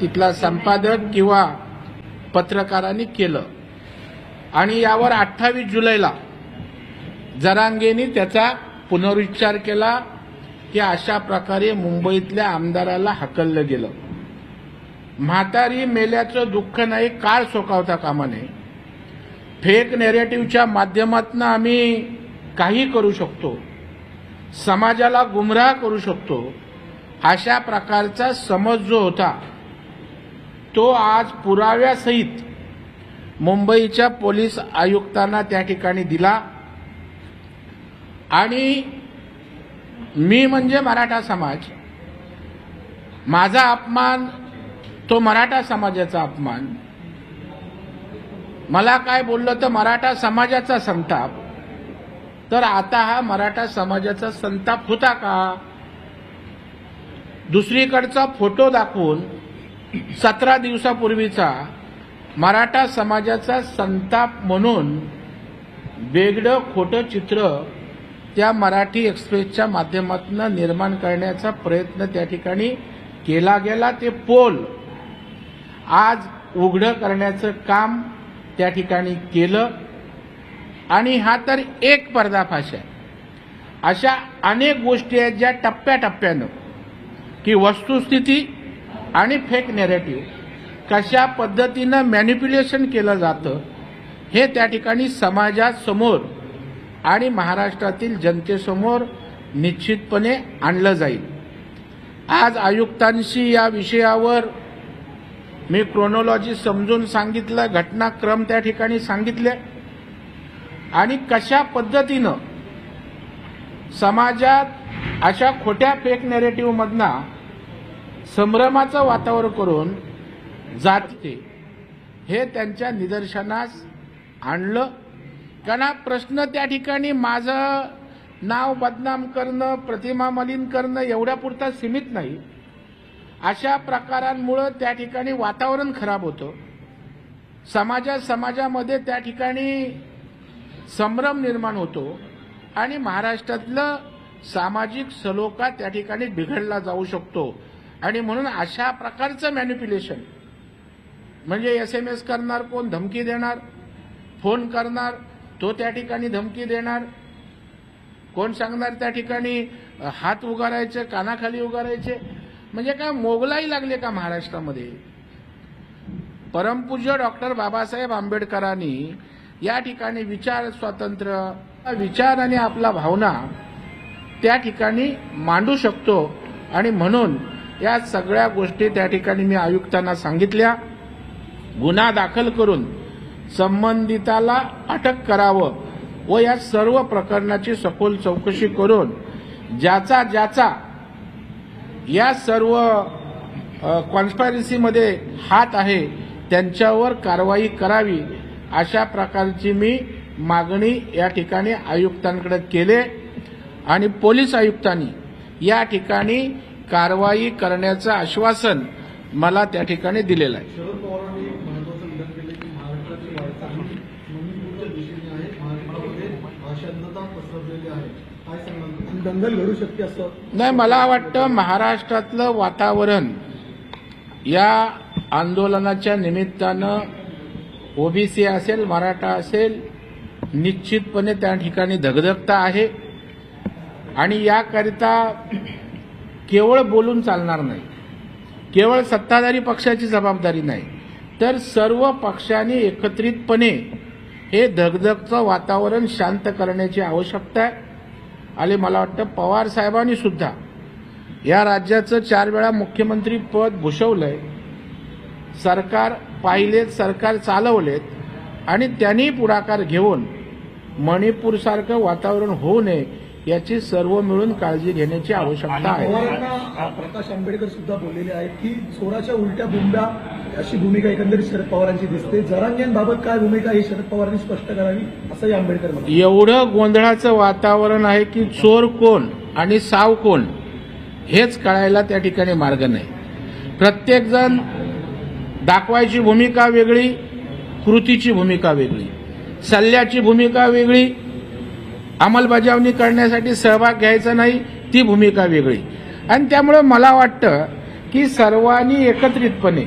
तिथला संपादक किंवा पत्रकारांनी केलं. आणि यावर अठ्ठावीस जुलैला जरांगेनी त्याचा पुनरुच्चार केला की अशा प्रकारे मुंबईतल्या आमदाराला हकललं गेलं. म्हातारी मेल्याचं दुःख नाही काळ सोकावता कामा नये फेक नेरेटिव्हच्या माध्यमातून आम्ही काही करू शकतो. समाजाला गुमराह करू शकतो. अशा प्रकारचा समज जो होता तो आज पुराव्यासहित मुंबईच्या पोलीस आयुक्तांना त्या ठिकाणी दिला. आणि मी म्हणजे मराठा समाज. माझा अपमान तो मराठा समाजाचा अपमान. मला काय बोललं तर मराठा समाजाचा संताप. तर आता हा मराठा समाजाचा संताप होता का? दुसरीकडचा फोटो दाखवून सतरा दिवसापूर्वीचा मराठा समाजाचा संताप म्हणून वेगळं खोटं चित्र त्या मराठी एक्सप्रेसच्या माध्यमातून निर्माण करण्याचा प्रयत्न त्या ठिकाणी केला गेला. ते पोल आज उघडं करण्याचं काम त्या ठिकाणी केलं. आणि हा तर एक पर्दाफाश आहे. अशा अनेक गोष्टी आहेत ज्या टप्प्याटप्प्यानं की वस्तुस्थिती आणि फेक नेरेटिव्ह कशा पद्धतीनं मॅन्युप्युलेशन केलं जातं हे त्या ठिकाणी समाजासमोर आणि महाराष्ट्रातील जनतेसमोर निश्चितपणे आणलं जाईल. आज आयुक्तांशी या विषयावर मी क्रोनॉलॉजी समजून सांगितलं घटनाक्रम त्या ठिकाणी सांगितले. आणि कशा पद्धतीनं समाजात अशा खोट्या फेक नेरेटिव्हमधनं संभ्रमाचं वातावरण करून जाते हे त्यांच्या निदर्शनास आणलं. कारण प्रश्न त्या ठिकाणी माझं नाव बदनाम करणं प्रतिमा मलिन करणं एवढ्यापुरता सीमित नाही. अशा प्रकारांमुळं त्या ठिकाणी वातावरण खराब होतं. समाजा समाजामध्ये त्या ठिकाणी संभ्रम निर्माण होतो आणि महाराष्ट्रातलं सामाजिक सलोखा त्या ठिकाणी बिघडला जाऊ शकतो. आणि म्हणून अशा प्रकारचं मॅनिप्युलेशन म्हणजे एस एम एस करणार कोण धमकी देणार? फोन करणार तो त्या ठिकाणी धमकी देणार? कोण सांगणार त्या ठिकाणी हात उगारायचे कानाखाली उगारायचे? म्हणजे काय मोगलाई लागले का महाराष्ट्रामध्ये? परमपूज्य डॉक्टर बाबासाहेब आंबेडकरांनी या ठिकाणी विचार स्वातंत्र्य विचार आणि आपला भावना त्या ठिकाणी मांडू शकतो. आणि म्हणून या सगळ्या गोष्टी त्या ठिकाणी मी आयुक्तांना सांगितल्या. गुन्हा दाखल करून संबंधिताला अटक करावं व या सर्व प्रकरणाची सखोल चौकशी करून ज्याचा ज्याचा या सर्व कॉन्स्पायरसीमध्ये हात आहे त्यांच्यावर कारवाई करावी अशा प्रकारची मी मागणी या ठिकाणी आयुक्तांकडे केले. आणि पोलीस आयुक्तांनी या ठिकाणी कारवाई करण्याचं आश्वासन मला त्या ठिकाणी दिलेलं आहे. दंगल घडू शकते असं? नाही मला वाटतं महाराष्ट्रातलं वातावरण या आंदोलनाच्या निमित्तानं ओबीसी असेल मराठा असेल निश्चितपणे त्या ठिकाणी धगधगता आहे. आणि याकरिता केवळ बोलून चालणार नाही. केवळ सत्ताधारी पक्षाची जबाबदारी नाही. तर सर्व पक्षांनी एकत्रितपणे हे धगधगचं वातावरण शांत करण्याची आवश्यकता आहे. आणि मला वाटतं पवार साहेबांनी सुद्धा या राज्याचं चार वेळा मुख्यमंत्री पद भूषवलंय. सरकार पाहिलेत सरकार चालवलेत. आणि त्यांनी पुढाकार घेऊन मणिपूरसारखं वातावरण होऊ नये याची सर्व मिळून काळजी घेण्याची आवश्यकता आहे. प्रकाश आंबेडकर सुद्धा बोललेले आहेत की चोराच्या उलट्या बोंब्या अशी भूमिका एकंदरीत शरद पवारांची दिसते. जरांग्यांबाबत काय भूमिका ही शरद पवारांनी स्पष्ट करावी असंही आंबेडकर एवढं गोंधळाचं वातावरण आहे की चोर कोण आणि साव कोण हेच कळायला त्या ठिकाणी मार्ग नाही. प्रत्येकजण दाखवायची भूमिका वेगळी कृतीची भूमिका वेगळी सल्ल्याची भूमिका वेगळी अंमलबजावणी करण्यासाठी सहभाग घ्यायचा नाही ती भूमिका वेगळी. आणि त्यामुळं मला वाटतं की सर्वांनी एकत्रितपणे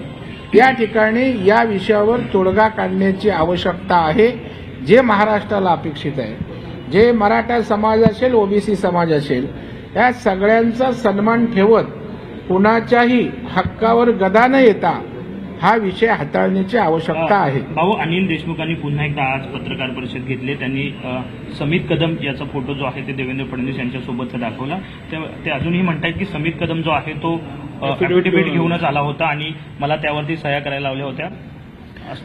या ठिकाणी या विषयावर तोडगा काढण्याची आवश्यकता आहे जे महाराष्ट्राला अपेक्षित आहे. जे मराठा समाज असेल ओबीसी समाज असेल या सगळ्यांचा सन्मान ठेवत कुणाच्याही हक्कावर गदा न येता हा विषय हाताळण्याची आवश्यकता आहे. भाऊ अनिल देशमुखांनी पुन्हा एकदा आज पत्रकार परिषद घेतली. त्यांनी समित कदम याचा फोटो जो आहे ते देवेंद्र फडणवीस यांच्यासोबतचा दाखवला. ते अजूनही म्हणतायत की समित कदम जो आहे तो अफिडेव्हिट घेऊनच आला होता आणि मला त्यावरती सह्या करायला लावल्या होत्या.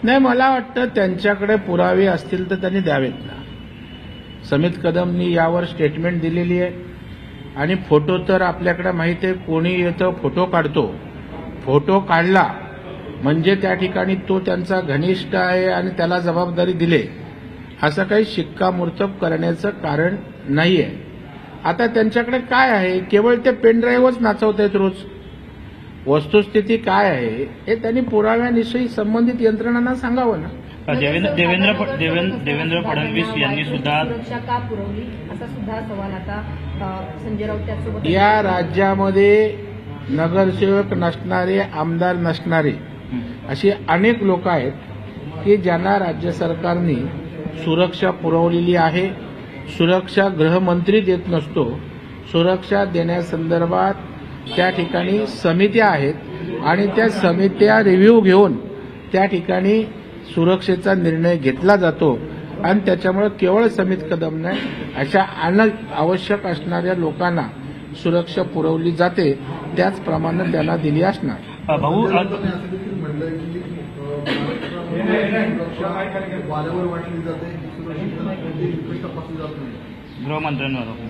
नाही मला वाटतं त्यांच्याकडे पुरावे असतील तर त्यांनी द्यावेत ना. समित कदमनी यावर स्टेटमेंट दिलेली आहे. आणि फोटो तर आपल्याकडे माहिती आहे कोणी येतं फोटो काढतो. फोटो काढला म्हणजे त्या ठिकाणी तो त्यांचा घनिष्ठ आहे आणि त्याला जबाबदारी दिले. असं काही शिक्कामोर्तब करण्याचं कारण नाही आहे आता त्यांच्याकडे काय आहे? केवळ ते पेनड्राईव्हच नाचवत आहेत रोज. वस्तुस्थिती काय आहे? हे त्यांनी पुराव्याविषयी संबंधित यंत्रणांना सांगावं ना. देवेंद्र देवेंद्र फडणवीस यांनी सुद्धा सुरक्षा का पुरवली? असा सुद्धा सवाल आता अ, संजय राऊत त्याचसोबत या राज्यामध्ये नगरसेवक नसणारे आमदार नसणारे अशी अनेक लोक आहेत की ज्यांना राज्य सरकारने सुरक्षा पुरवलेली आहे. सुरक्षा गृहमंत्री देत नसतो. सुरक्षा देण्यासंदर्भात त्या ठिकाणी समित्या आहेत आणि त्या समित्या रिव्ह्यू घेऊन त्या ठिकाणी सुरक्षेचा निर्णय घेतला जातो. आणि त्याच्यामुळे केवळ समित कदम नाही अशा अन आवश्यक असणाऱ्या लोकांना सुरक्षा पुरवली जाते. त्याचप्रमाणे त्यांना दिली असणार. भाऊ वाटली जाते नाही गृहमंत्र्यांवर.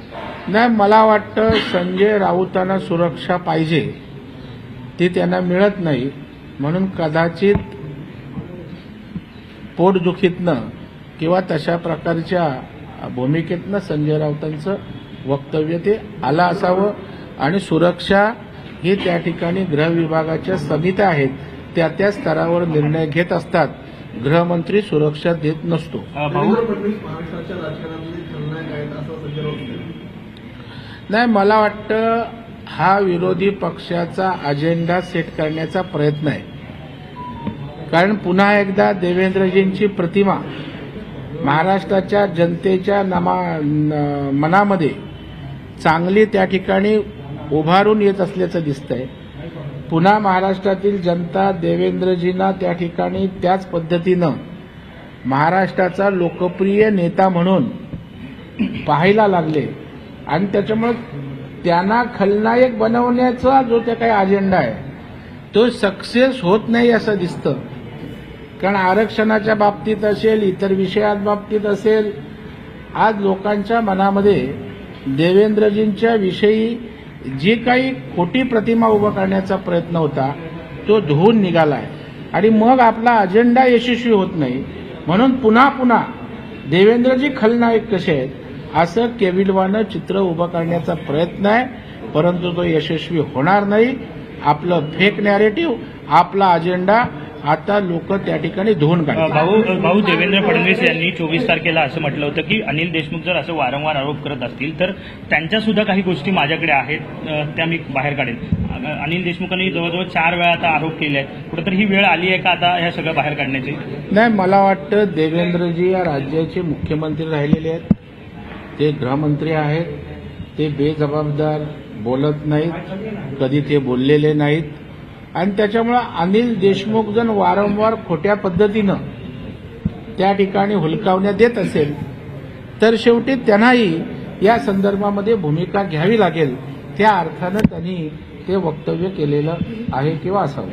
नाही मला वाटतं संजय राऊतांना सुरक्षा पाहिजे. ती त्यांना मिळत नाही. म्हणून कदाचित पोटदुखीतनं किंवा तशा प्रकारच्या भूमिकेतनं संजय राऊतांचं वक्तव्य ते आलं असावं. आणि सुरक्षा ही त्या ठिकाणी गृह विभागाच्या समित्या आहेत. त्या त्या स्तरावर निर्णय घेत असतात. गृहमंत्री सुरक्षा देत नसतो. नाही मला वाटतं हा विरोधी पक्षाचा अजेंडा सेट करण्याचा प्रयत्न आहे. कारण पुन्हा एकदा देवेंद्रजींची प्रतिमा महाराष्ट्राच्या जनतेच्या नमा मनामध्ये चांगली त्या ठिकाणी उभारून येत असल्याचं दिसतंय. पुन्हा महाराष्ट्रातील जनता देवेंद्रजींना त्या ठिकाणी त्याच पद्धतीनं महाराष्ट्राचा लोकप्रिय नेता म्हणून पाहायला लागले. आणि त्याच्यामुळे त्यांना खलनायक बनवण्याचा जो त्या काही अजेंडा आहे तो सक्सेस होत नाही असं दिसतं. कारण आरक्षणाच्या बाबतीत असेल इतर विषयात बाबतीत असेल आज लोकांच्या मनामध्ये देवेंद्रजींच्या विषयी जी काही खोटी प्रतिमा उभा करण्याचा प्रयत्न होता तो धुवून निघालाय. आणि मग आपला अजेंडा यशस्वी होत नाही. म्हणून पुन्हा पुन्हा देवेंद्रजी खलनायक कसे आहेत? असं केविलवानं चित्र उभं करण्याचा प्रयत्न आहे परंतु तो यशस्वी होणार नाही. आपलं फेक नॅरेटिव्ह आपला अजेंडा आता लोक त्या ठिकाणी धुवून भाऊ भाऊ देवेंद्र फडणवीस यांनी चोवीस तारखेला असं म्हटलं होतं की अनिल देशमुख जर असं वारंवार आरोप करत असतील तर त्यांच्या सुद्धा काही गोष्टी माझ्याकडे आहेत त्या मी बाहेर काढेन. अ, अनिल देशमुखांनी जवळजवळ चार वेळा आता आरोप केले आहेत कुठेतरी ही वेळ आली आहे का आता ह्या सगळं बाहेर काढण्याची? नाही मला वाटतं देवेंद्रजी या राज्याचे मुख्यमंत्री राहिलेले आहेत. ते गृहमंत्री आहेत. ते बेजबाबदार बोलत नाहीत. कधी ते बोललेले नाहीत. आणि त्याच्यामुळं अनिल देशमुख जण वारंवार खोट्या पद्धतीनं त्या ठिकाणी हुलकावण्या देत असेल तर शेवटी त्यांनाही या संदर्भामध्ये भूमिका घ्यावी लागेल त्या अर्थानं त्यांनी ते वक्तव्य केलेलं आहे किंवा असावं.